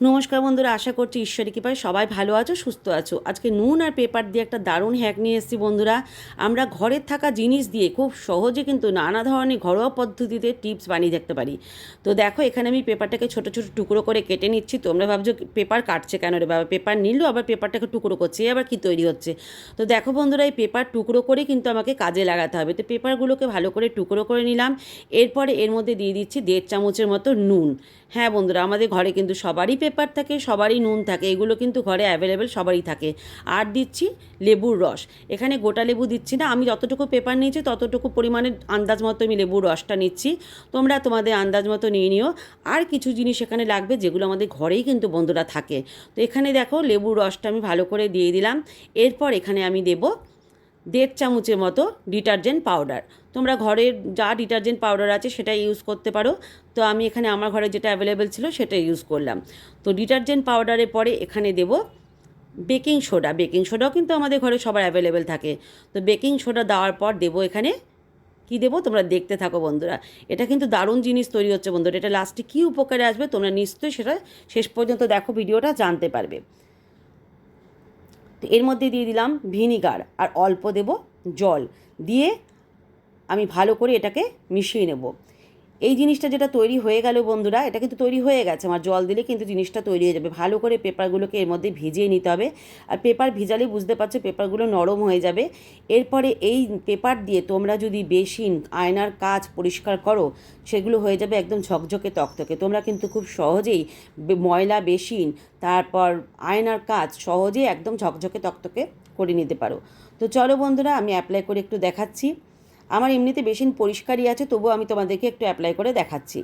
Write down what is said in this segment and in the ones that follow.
নমস্কার বন্ধুরা, আশা করছি ঈশ্বরী কৃপায় সবাই ভালো আছো, সুস্থ আছো। আজকে নুন আর পেপার দিয়ে একটা দারুণ হ্যাক নিয়ে এসেছি বন্ধুরা। আমরা ঘরের থাকা জিনিস দিয়ে খুব সহজে কিন্তু নানা ধরনের ঘরোয়া পদ্ধতিতে টিপস বানিয়ে দেখতে পারি। তো দেখো, এখানে আমি পেপারটাকে ছোট ছোট টুকরো করে কেটে নিচ্ছি। তোমরা ভাবছ, পেপার কাটছে কেন রে বাবা? পেপার নিল, আবার পেপারটাকে টুকরো করছে আবার কি তৈরি হচ্ছে? তো দেখো বন্ধুরা, এই পেপার টুকরো করে কিন্তু আমাকে কাজে লাগাতে হবে। তো পেপারগুলোকে ভালো করে টুকরো করে নিলাম। এরপরে এর মধ্যে দিয়ে দিচ্ছি দেড় চামচের মতো নুন। হ্যাঁ বন্ধুরা, আমাদের ঘরে কিন্তু সবারই পেপার থাকে, সবারই নুন থাকে, এগুলো কিন্তু ঘরে অ্যাভেলেবেল সবারই থাকে। আর দিচ্ছি লেবুর রস। এখানে গোটা লেবু দিচ্ছি না, আমি যতটুকু পেপার নিয়েছি ততটুকু পরিমাণে আন্দাজ মতো আমি লেবুর রসটা নিচ্ছি। তোমরা তোমাদের আন্দাজ মতো নিয়ে নিও। আর কিছু জিনিস এখানে লাগবে যেগুলো আমাদের ঘরেই কিন্তু বন্ধুরা থাকে। তো এখানে দেখো লেবুর রসটা আমি ভালো করে দিয়ে দিলাম। এরপর এখানে আমি দেবো দেড় চামচের মতো ডিটারজেন্ট পাউডার। তোমরা ঘরের যা ডিটারজেন্ট পাউডার আছে সেটা ইউজ করতে পারো। তো আমি এখানে আমার ঘরে যেটা অ্যাভেলেবেল ছিল সেটা ইউজ করলাম। তো ডিটারজেন্ট পাউডারের পরে এখানে দেবো বেকিং সোডা। বেকিং সোডাও কিন্তু আমাদের ঘরে সবার অ্যাভেলেবেল থাকে। তো বেকিং সোডা দেওয়ার পর দেবো এখানে কি দেবো? তোমরা দেখতে থাকো বন্ধুরা। এটা কিন্তু দারুণ জিনিস তৈরি হচ্ছে বন্ধুরা। এটা লাস্টে কী উপকারে আসবে তোমরা নিশ্চয়ই সেটা শেষ পর্যন্ত দেখো, ভিডিওটা জানতে পারবে। তো এর মধ্যে দিয়ে দিলাম ভিনিগার আর অল্প দেব জল। দিয়ে আমি ভালো করে এটাকে মিশিয়ে নেব। এই জিনিসটা যেটা তৈরি হয়ে গেল বন্ধুরা, এটা কিন্তু তৈরি হয়ে গেছে। আমার জল দিলে কিন্তু জিনিসটা তৈরি হয়ে যাবে। ভালো করে পেপারগুলোকে এর মধ্যে ভিজিয়ে নিতে হবে। আর পেপার ভিজালে বুঝতে পারছ পেপারগুলো নরম হয়ে যাবে। এরপরে এই পেপার দিয়ে তোমরা যদি বেসিন, আয়নার কাজ পরিষ্কার করো, সেগুলো হয়ে যাবে একদম ঝকঝকে তকতকে। তোমরা কিন্তু খুব সহজেই ময়লা, বেসিন, তারপর আয়নার কাজ সহজেই একদম ঝকঝকে তকতকে করে নিতে পারো। তো চলো বন্ধুরা, আমি অ্যাপ্লাই করে একটু দেখাচ্ছি। আমার এমনিতে বেসিন পরিষ্কারই আছে, তবুও আমি তোমাদেরকে একটু অ্যাপ্লাই করে দেখাচ্ছি।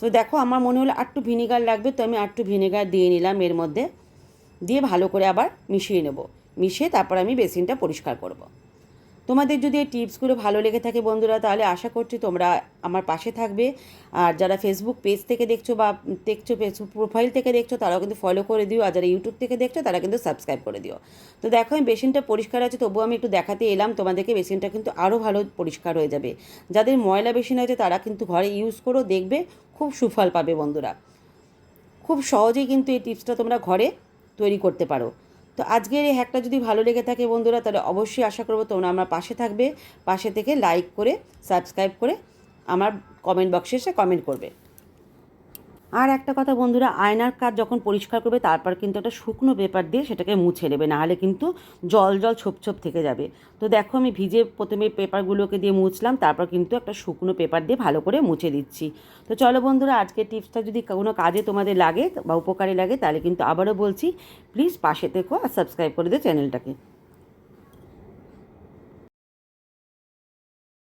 তো দেখো, আমার মনে হলো আটটু ভিনেগার লাগবে, তো আমি আটটু ভিনেগার দিয়ে নিলাম এর মধ্যে। দিয়ে ভালো করে আবার মিশিয়ে নেব। মিশিয়ে তারপর আমি বেসিনটা পরিষ্কার করব। তোমাদের যদি এই টিপসগুলো ভালো লেগে থাকে বন্ধুরা, তাহলে আশা করছি তোমরা আমার পাশে থাকবে। আর যারা ফেসবুক পেজ থেকে দেখছ বা দেখছ ফেসবুক প্রোফাইল থেকে দেখছ, তারাও কিন্তু ফলো করে দিও। আর যারা ইউটিউব থেকে দেখছ, তারা কিন্তু সাবস্ক্রাইব করে দিও। তো দেখো আমি বেসিনটা পরিষ্কার আছে, তবুও আমি একটু দেখাতে এলাম। তোমাদেরকে বেসিনটা কিন্তু আরও ভালো পরিষ্কার হয়ে যাবে। যাদের ময়লা বেসিন আছে, তারা কিন্তু ঘরে ইউজ করো, দেখবে, খুব সুফল পাবে বন্ধুরা। খুব সহজেই কিন্তু এই টিপসটা তোমরা ঘরে তৈরি করতে পারো। তো আজকের এই হ্যাকটা যদি ভালো লেগে থাকে বন্ধুরা, তাহলে অবশ্যই আশা করব তোমরা আমার পাশে থাকবে। পাশে থেকে লাইক করে সাবস্ক্রাইব করে আমার কমেন্ট বক্সে এসে কমেন্ট করবে। আর একটা কথা বন্ধুরা, আয়নার কাজ যখন পরিষ্কার করবে, তারপর কিন্তু একটা শুকনো পেপার দিয়ে সেটাকে মুছে নেবে, নাহলে কিন্তু জল জল ছোপ ছোপ থেকে যাবে। তো দেখো, আমি ভিজে প্রথমে পেপারগুলোকে দিয়ে মুছলাম, তারপর কিন্তু একটা শুকনো পেপার দিয়ে ভালো করে মুছে দিচ্ছি। তো চলো বন্ধুরা, আজকের টিপসটা যদি কোনো কাজে তোমাদের লাগে বা উপকারে লাগে, তাহলে কিন্তু আবারও বলছি প্লিজ পাশে থেকো আর সাবস্ক্রাইব করে দিও চ্যানেলটাকে।